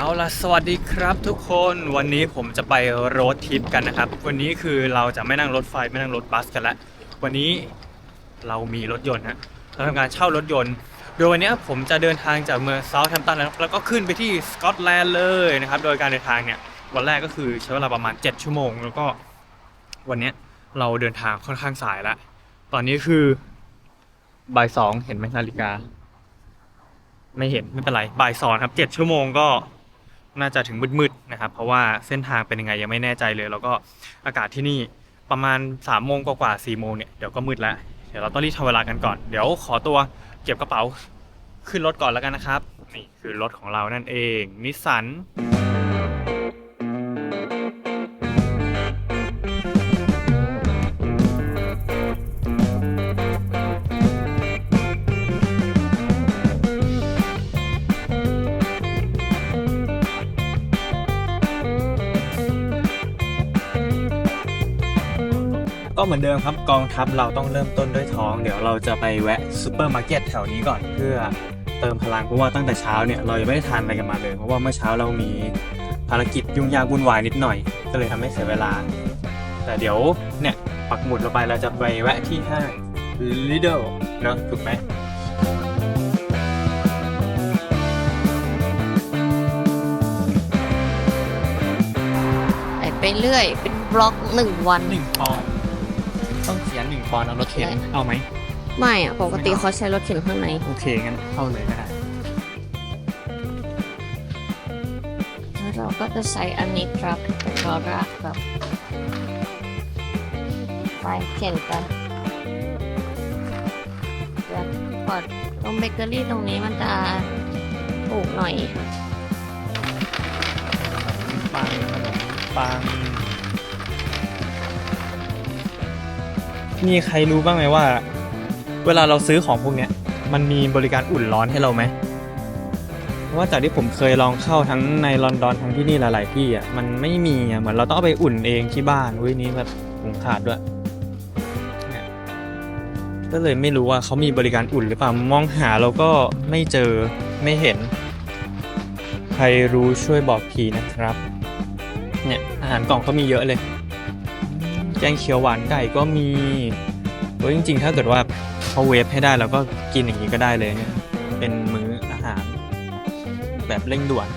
เอาล่ะสวัสดีครับทุกคนวันนี้ผมจะไปรดทริปกันนะครับ วันนี้คือเราจะไม่นั่งรถไฟไม่นั่งรถบัสกันละวันนี้เรามีรถยนต์ฮะเราทำการเช่ารถยนต์ โดยวันนี้ผมจะเดินทางจากเมืองเซาท์แฮมป์ตันแล้วก็ขึ้นไปที่สกอตแลนด์เลยนะครับโดยการเดินทางเนี่ยวันแรกก็คือใช้เวลาประมาณ 7 ชั่วโมง แล้วก็วันนี้เราเดินทางค่อนข้างสายละตอนนี้คือบ่ายสองเห็นไหมนาฬิกา ไม่เห็นไม่เป็นไรบ่ายสองครับเจ็ดชั่วโมงก็ น่าจะถึงมืดๆนะครับ เพราะว่าเส้นทางเป็นยังไงยังไม่แน่ใจเลย แล้วก็อากาศที่นี่ประมาณ3ามโมงกว่าๆสี่โมงเนี่ยเดี๋ยวก็มืดแล้วเดี๋ยวเราต้องรีบทำเวลากันก่อน เดี๋ยวขอตัวเก็บกระเป๋าขึ้นรถก่อนแล้วกันนะครับ นี่คือรถของเรานั่นเองนิสสัน ก็เหมือนเดิมครับกองทัพเราต้องเริ่มต้นด้วยท้อง เดี๋ยวเราจะไปแวะซูเปอร์มาร์เก็ตแถวนี้ก่อนเพื่อเติมพลังเพราะว่าตั้งแต่เช้าเนี่ยเรายังไม่ได้ทานอะไรกันมาเลยเพราะว่าเมื่อเช้าเรามีภารกิจยุ่งยากวุ่นวายนิดหน่อย ก็เลยทำให้เสียเวลา แต่เดี๋ยวเนี่ยปักหมุดเราไปเราจะไปแวะที่ห้าง Lidl เนอะถูกไหมไปไปเรื่อย เป็นบล็อกหนึ่งวันหนึ่งปอนด์ ต้องเสียหนึ่งปอนด์เอารถเข็นเอาไหมไม่อะปกติไม่เอาเขาใช้รถเข็นข้างในโอเคงั้นเข้าเลยก็ได้แล้วเราก็จะใช้อันนี้ครับเรารากแบบไปเข็นกันเดี๋ยวก่อนตรงเบเกอรี่ตรงนี้มันจะถูกหน่อยปังขนมปัง มีใครรู้บ้างไหมว่า เวลาเราซื้อของพวกเนี้ย มันมีบริการอุ่นร้อนให้เราไหมเพราะว่าจากที่ผมเคยลองเข้าทั้งในลอนดอนทั้งที่นี่หลาย ๆ ที่อะมันไม่มีอะเหมือนเราต้องเอาไปอุ่นเองที่บ้านเว้ยนี้แบบผมขาดด้วยก็เลยไม่รู้ว่าเขามีบริการอุ่นหรือเปล่ามองหาเราก็ไม่เจอไม่เห็น ใครรู้ช่วยบอกทีนะครับ เนี่ยอาหารกล่องก็มีเยอะเลย แกงเขียวหวานไก่ก็มีโอ้ยจริง ๆ ถ้าเกิดว่าเขาเวฟให้ได้เราก็กินอย่างนี้ก็ได้เลยเนี่ยเป็นมื้ออาหาร แบบเร่งด่วน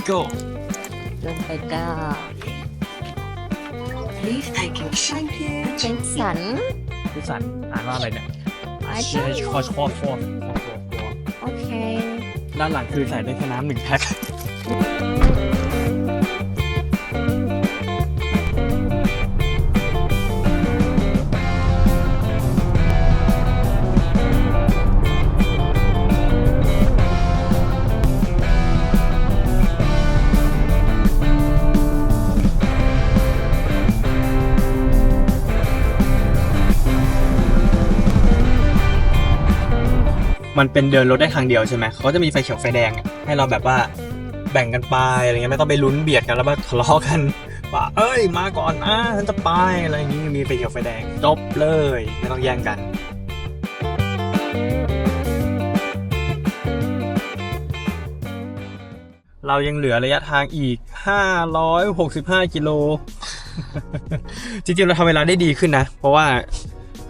let's go ลงไปก็ Please take your champagne. เป็นสันพี่สันอ่านว่าอะไรเนี่ย I เชีย don't ร์คอชคอฟอร์โอเค ด้านหลังคือใส่ได้แค่น้ำหนึ่งแพ็ค มันเป็นเดินรถได้ทางเดียวใช่ไหมเขาก็จะมีไฟเขียวไฟแดง ให้เราแบบว่าแบ่งกันไปอะไรเงี้ยไม่ต้องไปลุ้นเบียดกันแล้วมาทะเลาะกันว่าเอ้ยมาก่อนนะฉันจะไปอะไรอย่างงี้มีไฟเขียวไฟแดงจบเลยไม่ต้องแย่งกัน เรายังเหลือระยะทางอีก 565 กิโล จริงๆ เราทำเวลาได้ดีขึ้นนะ เพราะว่า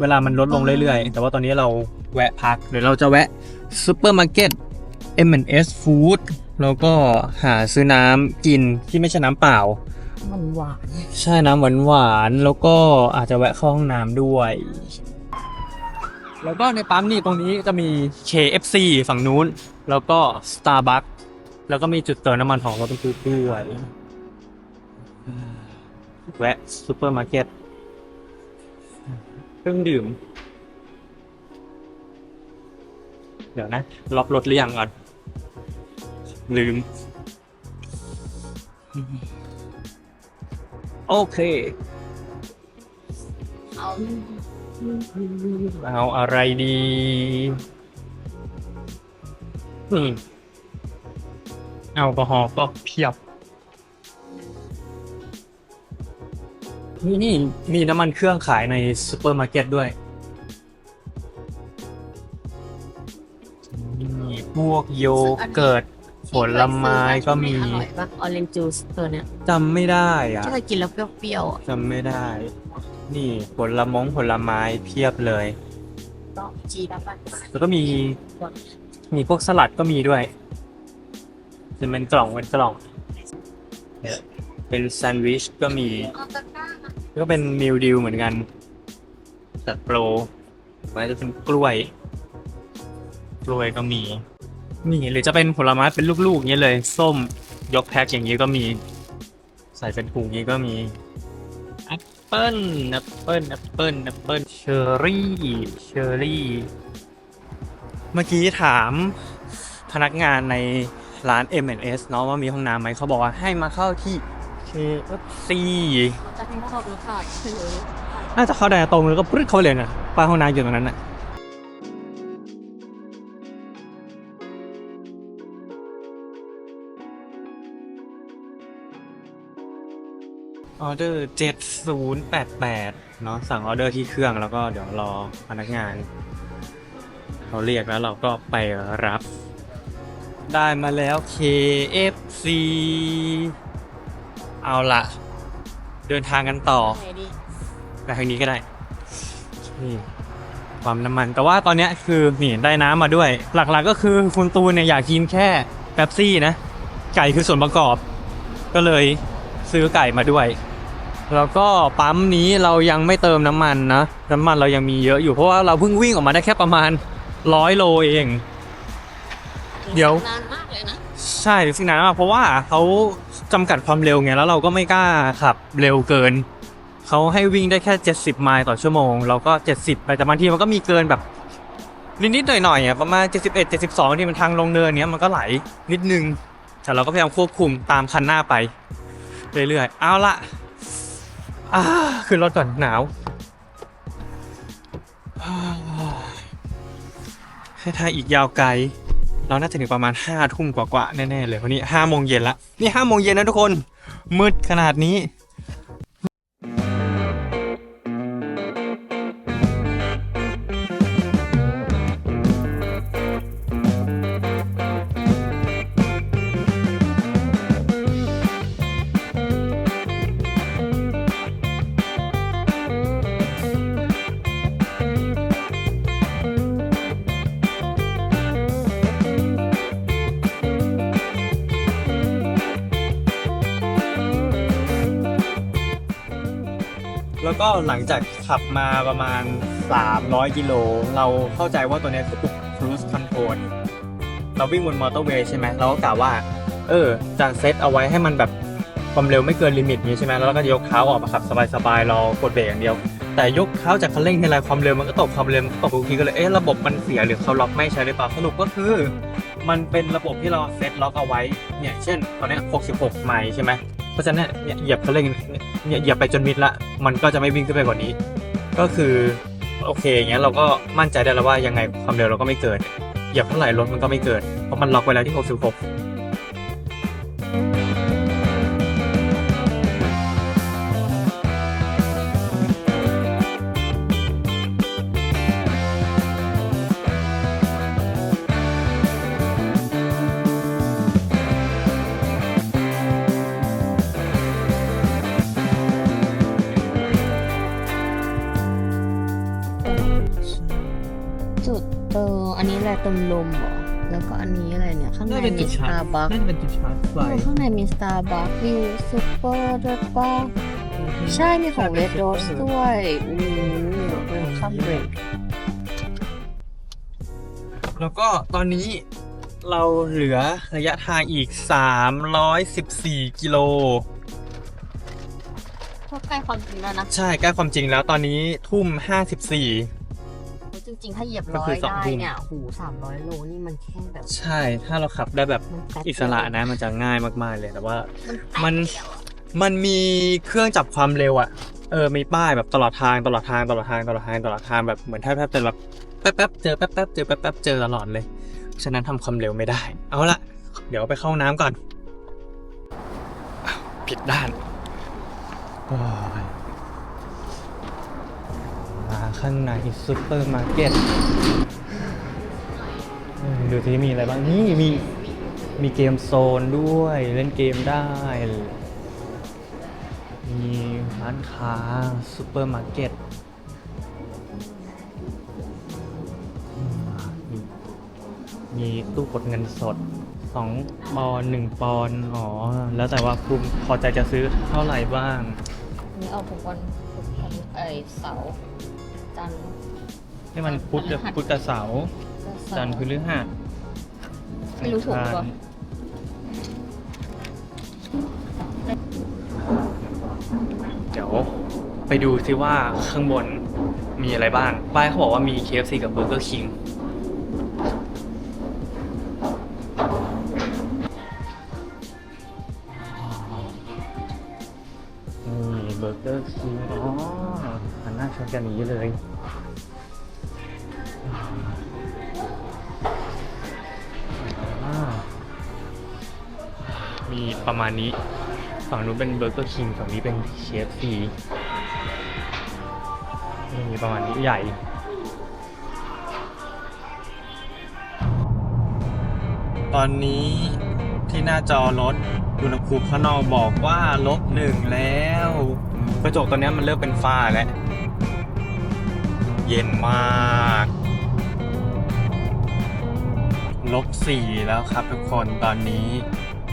เวลามันลดลงเรื่อยๆ แต่ว่าตอนนี้เรา แวะพักเดี๋ยวเราจะแวะซูเปอร์มาร์เก็ต M&S Food แล้วก็หาซื้อน้ำกินที่ไม่ใช่น้ำเปล่า มันหวานใช่น้ำหวานๆแล้วก็อาจจะแวะเข้าห้องน้ำด้วย แล้วก็ในปั๊มนี่ตรงนี้จะมี KFC ฝั่งนู้น แล้วก็ Starbucks แล้วก็มีจุดเติมน้ำมันของรถบรรทุกด้วยแวะซูเปอร์มาร์เก็ตเครื่องดื่ม ดี๋ยวนะ ล็อกรถหรือยังก่อน ลืม โอเค เอาเอาอะไรดี อืมแอลกอฮอล์ก็เพียบ นี่นี่มีน้ำมันเครื่องขายในซูเปอร์มาร์เก็ตด้วย วกโยเกิร์ตผลไม้ก็มีอร่อยปะออเรนจ์จูสตัวเนี้ยจำไม่ได้อะที่เรากินแล้วเปรี้ยวๆอะจำไม่ได้ นี่ผลมงผลไม้เพียบเลย ก็จีรับไปแล้วก็มี มีพวกสลัดก็มีด้วยจะเป็นกล่องเป็นกล่อง เป็นแซนด์วิชก็มี ก็เป็นมิลดิวเหมือนกันจัดโปรไว้จะเป็นกล้วย กล้วยก็มี นี่หรือจะเป็นผลไม้เป็นลูกๆอย่างเงี้ยเลย ส้มยกแพ็คอย่างนี้ก็มี ใส่เป็นถุงนี้ก็มีแอปเปิ้ลแอปเปิ้ลแอปเปิ้ลแอปเปิ้ลเชอร์รี่เชอร์รี่ เมื่อกี้ถามพนักงานในร้าน M&S เนาะว่ามีห้องน้ำไหมเขาบอกว่าให้มาเข้าที่ KFC จะให้เข้าดูค่ะคือน่าจะเข้าได้ตรงแล้วก็ปรึ๊ดเข้าไปเลยนะป้ายห้องน้ำอยู่ตรงนั้นน่ะ ออเดอร์7088เนาะสั่งออเดอร์ที่เครื่องแล้วก็เดี๋ยวรอพนักงานเขาเรียกแล้วเราก็ไปรับ ได้มาแล้ว KFC เอาละเดินทางกันต่อไหนดีไปทางนี้ก็ได้นี่ความน้ำมัน แต่ว่าตอนเนี้ยคือนี่ได้น้ำมาด้วย หลักๆก็คือคุณตูนเนี่ยอยากกินแค่แป๊บซี่นะ ไก่คือส่วนประกอบ ก็เลยซื้อไก่มาด้วย แล้วก็ปั๊มนี้เรายังไม่เติมน้ำมันนะ น้ำมันเรายังมีเยอะอยู่เพราะว่าเราเพิ่งวิ่งออกมาได้แค่ประมาณร้อยโลเอง เดี๋ยวนานมากเลยนะ ใช่สิ่งนั้นมากเพราะว่าเขาจำกัดความเร็วไงแล้วเราก็ไม่กล้าขับเร็วเกินเขาให้วิ่งได้แค่ 70 ไมล์ต่อชั่วโมง เราก็ 70 ไปแต่บางทีมันก็มีเกินแบบนิดๆหน่อยๆอะประมาณ 71 72ที่มันทางลงเนินเนี้ยมันก็ไหลนิดนึงแต่เราก็พยายามควบคุมตามคันหน้าไปเรื่อยๆเอาละ อ่าขึ้นรถก่อนหนาว ให้ทายอีกยาวไกล เราน่าจะถึงประมาณห้าทุ่มกว่าๆแน่ๆเลยวันนี้ห้าโมงเย็นละ นี่ห้าโมงเย็นนะทุกคน มืดขนาดนี้ แล้วก็หลังจากขับมาประมาณ 300 กิโล เราเข้าใจว่าตัวนี้คือปุ่ม cruise control เราวิ่งบนมอเตอร์เวย์ใช่ไหมเราก็กะว่า เออจะเซตเอาไว้ให้มันแบบความเร็วไม่เกินลิมิตนี้ใช่ไหมแล้วเราก็ยกเท้าออกมาขับสบายๆเรากดเบรกอย่างเดียว แต่ยกเท้าจากคันเร่งทีไรความเร็วมันก็ตกความเร็วมันก็ตกทุกทีก็เลยเอ๊ะระบบมันเสียหรือเขาล็อกไม่ใช่หรือเปล่าสรุปก็คือ มันเป็นระบบที่เราเซตล็อกเอาไว้เนี่ยเช่นตอนนี้ 66 ไมล์ใช่ไหม เพราะฉะนั้นเนี่ยเหยียบคันเร่งเนี่ยเหยียบไปจนมิดละ มันก็จะไม่วิ่งขึ้นไปกว่านี้ ก็คือโอเคอย่างเงี้ยเราก็มั่นใจได้แล้วว่ายังไงความเร็วเราก็ไม่เกินเหยียบเท่าไหร่รถมันก็ไม่เกินเพราะมันล็อกไว้แล้วที่ 66 จุดเตออันนี้อะไรเติมลมเหรอ แล้วก็อันนี้อะไรเนี่ย ข้างในมีสตาร์บัคน่าจะเป็นจุดชาร์จไฟข้างในมีสตาร์บัควิวซูเปอร์ด้วยป่ะใช่มีของเ e ดโรสด้วยอู้เป็นคัมเบรกแล้วก็ตอนนี้เราเหลือระยะทางอีก 314 กิโลก็ใกล้ความจริงแล้วนะ ใช่ใกล้ความจริงแล้วตอนนี้ทุ่ม 54 จริงๆ ถ้าเหยียบก็ร้อคือยสองได้ทุ่มเนี่ยหูสามร้อยโลนี่มันแค่แบบ ใช่ ถ้าเราขับได้แบบมันแป๊บอิสระนะมันจะง่ายมากๆเลยแต่ว่า มันมันมันมีเครื่องจับความเร็วอะเออมีป้ายแบบตลอดทางตลอดทางตลอดทางตลอดทางตลอดทางแบบเหมือนแทบแทบจะแบบแป๊บแป๊บเจอแป๊บแป๊บเจอแป๊บแป๊บเจอตลอดเลย ฉะนั้นทำความเร็วไม่ได้ เอาละเดี๋ยวไปเข้าห้องน้ำก่อนอ้าวผิดด้านโอ้ย มาข้างในซูเปอร์มาร์เก็ตดูที่มีอะไรบ้างนี่มีมีเกมโซนด้วยเล่นเกมได้ มีร้านค้าซูเปอร์มาร์เก็ตมีมีตู้กดเงินสด 2 ปอนด์1ปอนอ๋อ แล้วแต่ว่าคุณพอใจจะซื้อเท่าไหร่บ้าง นี่เอาทุกวันไอเสา จันทร์ให้มันพุธกับพุธกับเสาร์เสาจันทร์พฤหัสไม่รู้ถูกหรือเปล่าเดี๋ยวไปดูซิว่าข้างบนมีอะไรบ้างป้ายเขาบอกว่ามี KFC กับ Burger King ณนี้ ฝั่งนู้นเป็นเบอร์เกอร์คิงฝั่งนี้เป็น KFC มีประมาณนี้ใหญ่ตอนนี้ที่หน้าจอรถอุณหภูมิข้างนอกบอกว่าลบหนึ่งแล้ว กระจกตัวนี้มันเริ่มเป็นฝ้าแล้ว เย็นมากลบสี่แล้วครับทุกคนตอนนี้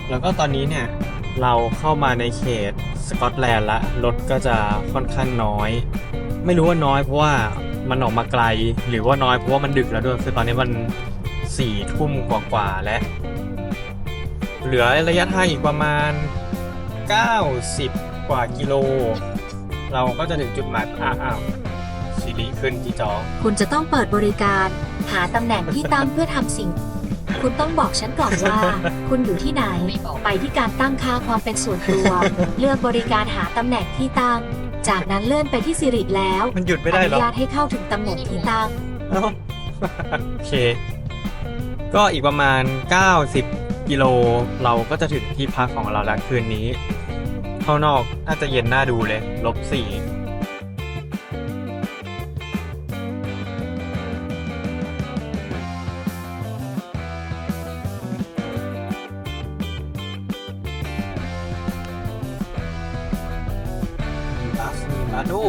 แล้วก็ตอนนี้เนี่ย เราเข้ามาในเขตสกอตแลนด์ละรถก็จะค่อนข้างน้อย ไม่รู้ว่าน้อยเพราะว่ามันออกมาไกล หรือว่าน้อยเพราะว่ามันดึกแล้วด้วยคือตอนนี้มันสี่ทุ่มกว่าๆแล้ว เหลือระยะทางอีกประมาณ 90 กว่ากิโล เราก็จะถึงจุดหมายอ้าวอ้าวซีรีขึ้นที่จอ คุณจะต้องเปิดบริการ หาตำแหน่งที่ตั้งเพื่อทำสิ่ง คุณต้องบอกฉันก่อนว่า คุณอยู่ที่ไหนไม่บอกไปที่การตั้งค่าความเป็นส่วนตัว เลือกบริการหาตำแหน่งที่ตั้ง จากนั้นเลื่อนไปที่สิริแล้วมันหยุดไม่ได้อหรนุอญาตให้เข้าถึงตำแหน่งที่ตั้งเอ้าโอเค ก็อีกประมาณ 90 กิโลเราก็จะถึงที่พักของเราแล้วคืนนี้ ข้างนอกน่าจะเย็นน่าดูเลยลบสี่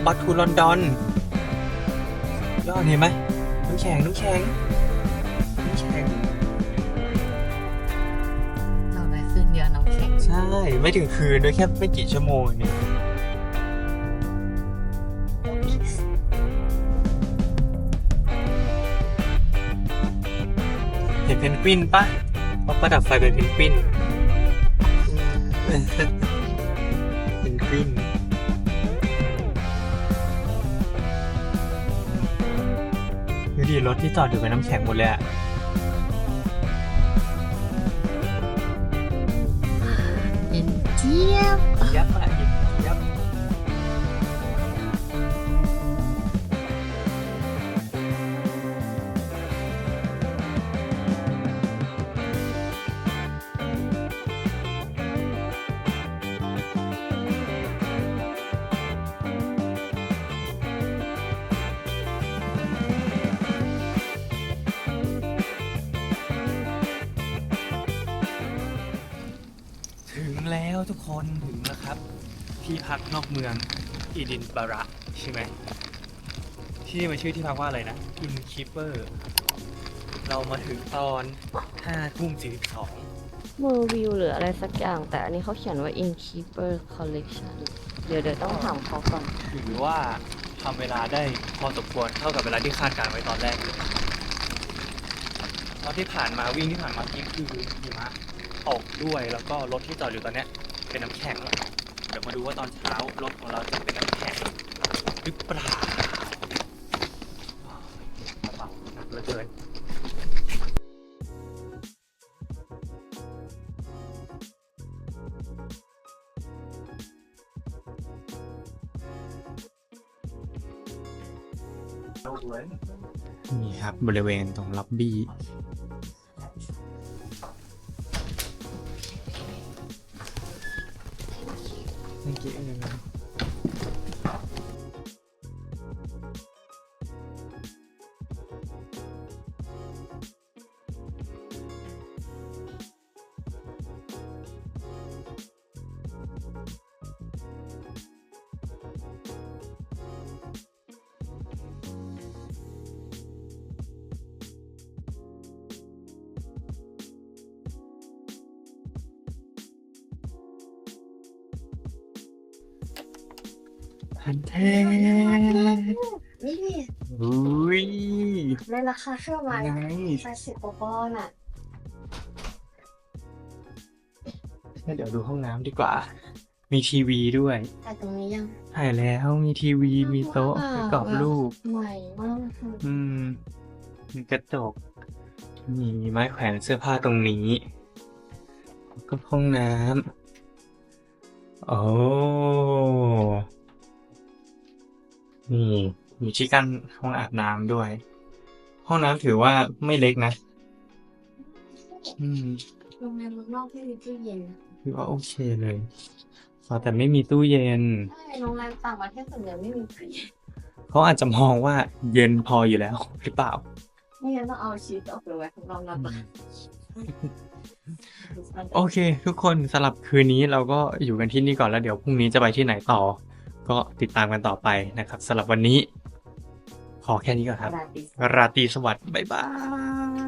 มีบัสโอ้บัสทูลอนดอนยอดเห็นไหมน้ำแข็งน้ำแข็งน้ำแข็งเราไปขึ้นเรือน้ำแข็งใช่ ไม่ถึงคืนด้วยแค่ไม่กี่ชั่วโมงเนี่ยเห็นเพนกวินปะเขาประดับไฟเป็นเพนกวิน รถที่จอดอยู่เป็นน้ำแข็งหมดเลยอะเย็นเจี๊ยบ ยับมา คนถึงแล้วครับ ที่พักนอกเมืองอีดินบาระใช่ไหมที่นี่มันชื่อที่พักว่าอะไรนะอินคิปเปอร์เรามาถึงตอน5ทุ่ม42เมอร์วิวหรืออะไรสักอย่าง แต่อันนี้เขาเขียนว่า Innkeeper Collection เดี๋ยวเดี๋ยวต้องถามเขาก่อน ถือว่าทำเวลาได้พอสมควรเท่ากับเวลาที่คาดการไว้ตอนแรกเลยอนที่ผ่านมาวิ่งที่ผ่านมานี่คือหิมะตกด้วยแล้วก็รถที่จอดอยู่ตอนเนี้ย เป็นน้ำแข็งเดี๋ยวมาดูว่าตอนเช้ารถของเราจะเป็นน้ำแข็งหรือเปล่าเบาหนักเหลือเกินนี่ครับบริเวณตรงล็อบบี้ พันแท้นี่อุ้ยในราคาแค่ประมาณไงแปดสิบกว่าปอนด์อะงั้นเดี๋ยวดูห้องน้ำดีกว่า มีทีวีด้วยแต่ตรงนี้ยัง ถ่ายแล้วมีทีวีมีโต๊ะประกอบรูป ใหม่มากค่ะอืม มีกระจก มีไม้แขวนเสื้อผ้าตรงนี้แล้วก็ห้องน้ำโอ้ นี่มีที่กั้นห้องอาบน้ำด้วย ห้องน้ำถือว่าไม่เล็กนะ อืมโรงแรมเมืองนอกไม่มีตู้เย็นถือว่าโอเคเลยอ๋อแต่ไม่มีตู้เย็น ใช่โรงแรมต่างประเทศส่วนใหญ่ไม่มีตู้เย็นเขาอาจจะมองว่าเย็นพออยู่แล้วหรือเปล่า ไม่งั้นต้องเอาชีสออกไปไว้ข้างนอกนะโอเค ทุกคนสำหรับคืนนี้เราก็อยู่กันที่นี่ก่อนแล้วเดี๋ยวพรุ่งนี้จะไปที่ไหนต่อ ก็ติดตามกันต่อไปนะครับสำหรับวันนี้ ขอแค่นี้ก่อนครับ ราตรีสวัสดิ์บ๊ายบาย